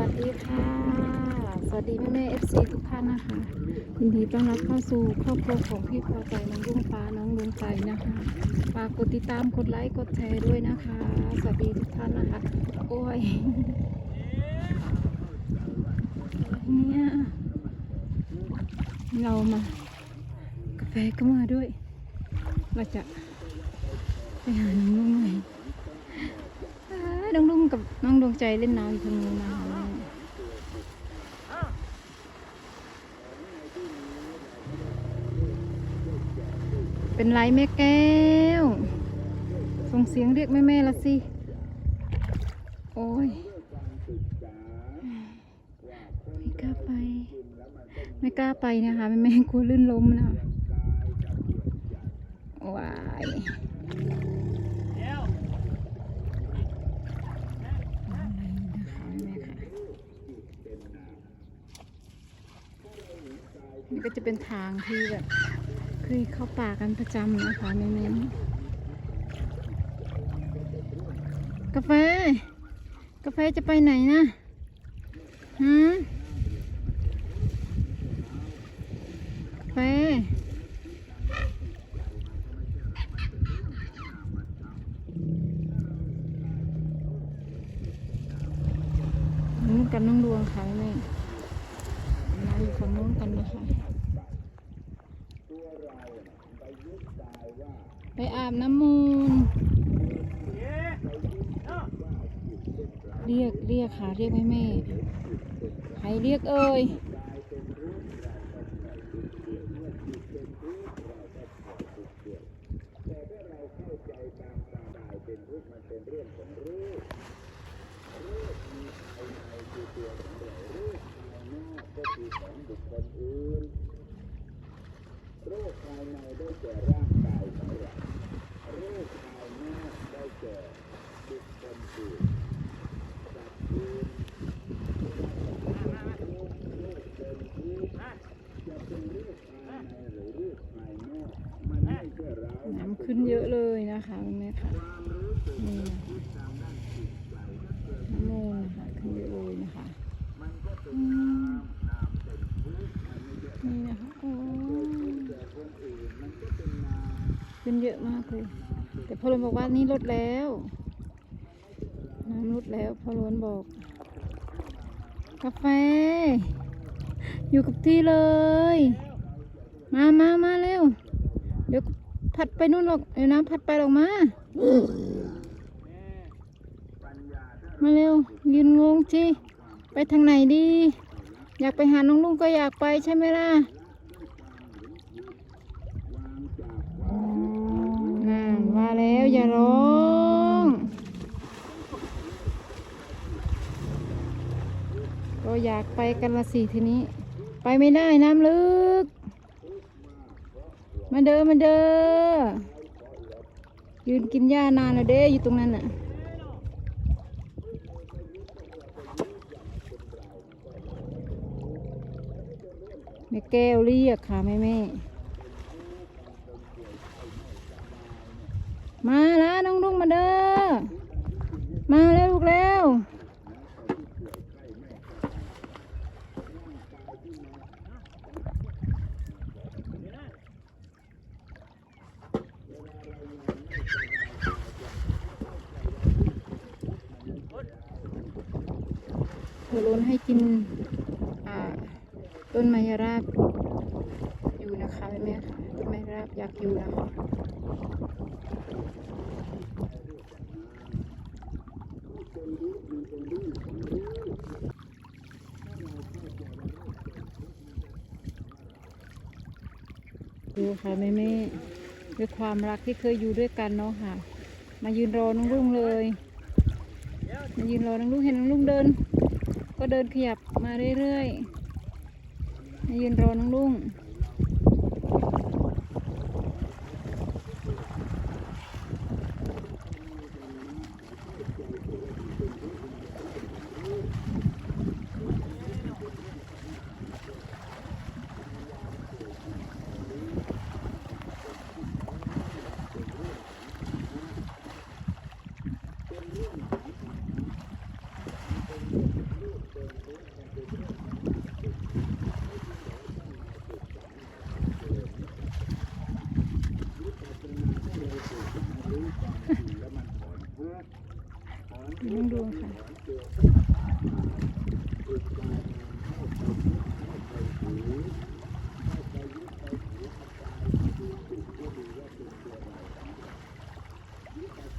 วัสดีค่ะ สวัสดีแม่แม่เอฟซีทุกท่านนะคะยินดีต้อนรับเข้าสู่ครอบครัวของพี่พอใจน้องลุงฟ้าน้องลุงใจนะคะฝากกดติดตามกดไลค์กดแชร์ด้วยนะคะ สวัสดีทุกท่านนะคะ โอ้ยเนี่ยเรามากาแฟก็มาด้วย เราจะไปหาน้องลุงหน่อยน้องลุงกับน้องดวงใจเล่นน้ำอยู่ทางนู้นะคะ เป็นไรแม่แก้ว ส่งเสียงเรียกแม่แม่ละสิ โอ้ย ไม่กล้าไป ไม่กล้าไปนะคะแม่แม่กลัวลื่นล้มนะว้ายนี่ก็จะเป็นทางที่แบบ คยเข้าป่ากันประจำนะคะแม่แม่กาแฟ กาแฟจะไปไหนนะหืมกาแฟกันน้องดวงค่ะแม่มาอยู่ฝั่งนู้นกันนะคะ ไปอาบน้ำมูล เรียกเรียกค่ะเรียกแม่แม่ใครเรียกเอ่ยน้ำขึ้นเยอะเลยนะคะแม่แม่ค่ะนี่นะคะน้ำมูลนะคะขึ้นเยอะเลยนะคะอืมนี่นะคะโอ้ขึ้นเย อะมากเลย แต่พอลนบอกว่านี่ลดแล้ว น้ำลดแล้วพอลวนบอก กาแฟ อยู่กับที่เลย มามามาเร็ว เดี๋ยวพัดไปนู่นหรอกเดี๋ยวน้ำพัดไปหรอกมา มาเร็ว ยืนงงจีไปทางไหนดี อยากไปหาน้องลุงก็อยากไปใช่ไหมล่ะน่ามาแล้วอย่าร้อง ก็ อยากไปกันละสิทีนี้ ไปไม่ได้น้ำลึก มาเด้อมาเด้อยืนกินหญ้านานแล้วเด้อยู่ตรงนั้นน่ะแม่แก้วเรียกค่ะแม่แม่มาล้วน้องลุงมาเด้อมาแล้วลูกแล้ว เธอล้ นให้กินต้นไมยราบอยู่นะคะแม่ค่ะต้นไมยราบอยากอยู่นะคะดูค่ะแม่แม่ด้วยความรักที่เคยอยู่ด้วยกันเนาะค่ะ มายืนรอน้องรุ่งเลย มายืนรอน้องลุงเห็นน้องลุงเดิน ก็เดินขยับมาเรื่อยๆยืนรอน้องลุง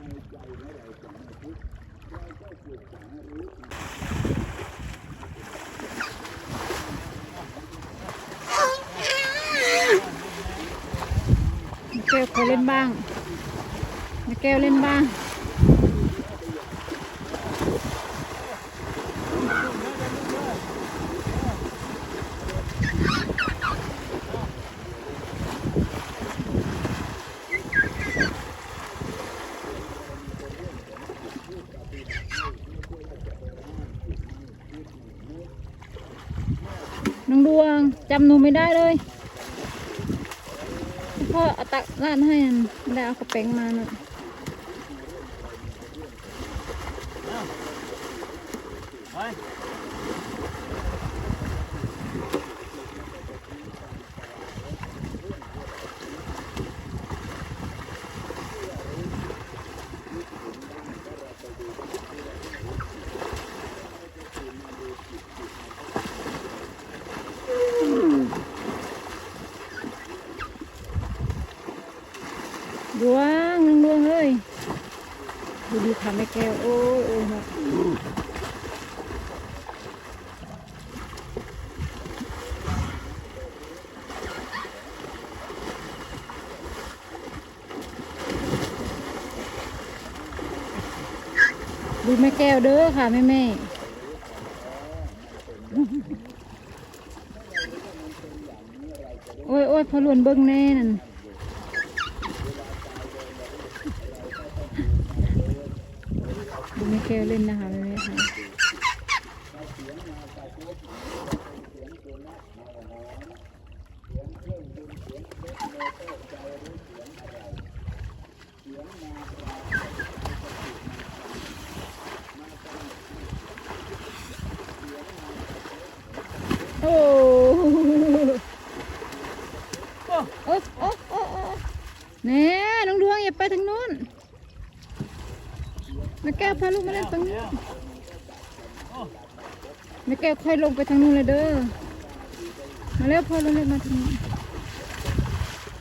แม่แก้วขอเล่นบ้างแม่แก้วเล่นบ้าง จำหนูไม่ได้เลยพ่อเอาตักร้านให้อันไม่ได้เอากระเป๋งมาน่อยป ดวงน้องดวงเอ้ยดูดีค่ะ แก้วโอ้ยโอ้ยเนาะดูแม่แก้วเด้อค่ะแม่แม่โอ้ยโอ้ยพอหลวนเบิ้งแน่นั่น ไม่แก้เล่นนะคะแม่แม่ค่ะโอ้โอ้โอ้โอ้โอ้แน่น้องดวงอย่าไปทางนู้น แม่แก้ว พาลูกมาเล่นตรงนี้แม่แก้วค่อยลงไปทางนู้นเลยเด้อ มาแล้วพอลงเล่นมาทางนี้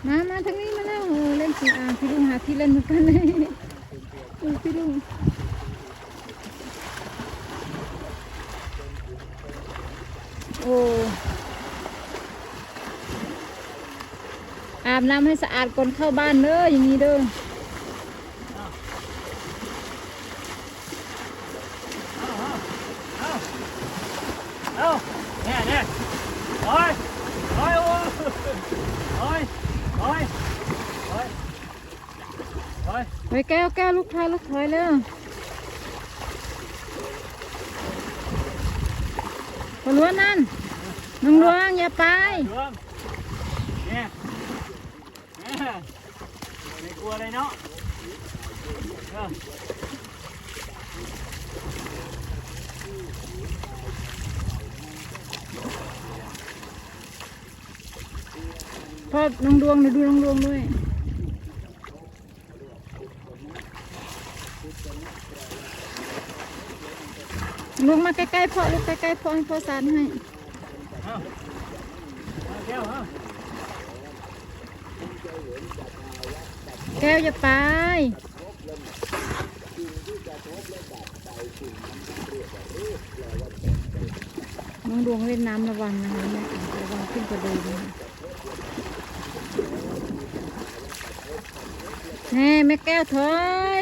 มา มาทางนี้มาแล้วเล่นสีอ่างพี่ลุงหาที่เล่นเหมือนกันเลยดูพี่ลุงโอ้อาบน้ำให้สะอาดก่อนเข้าบ้านเด้ออย่างนี้เด้อ เอาเนี่ยเนี่ยโอ้ยโอ้ยโอ้ยโอ้ยโอ้ยโอ้ยโอ้ย ไป แก้ลูกชายลูกถอยเร็วพอล้วนนั่นน้องลวงอย่าไปดวงเนี่ยไม่กลัวเลยเนาะพ่อน้องดวงเดี๋ยวดูน้องดวงด้วย ลูกมาใกล้ๆพ่อลูกใกล้ๆพ่อให้พ่อสานให้แก้วแก้วอย่าไปน้องดวงเล่นน้ำระวังนะคะแม่ระวังขึ้นกระโดดนะคะแม่แม่แก้วถอย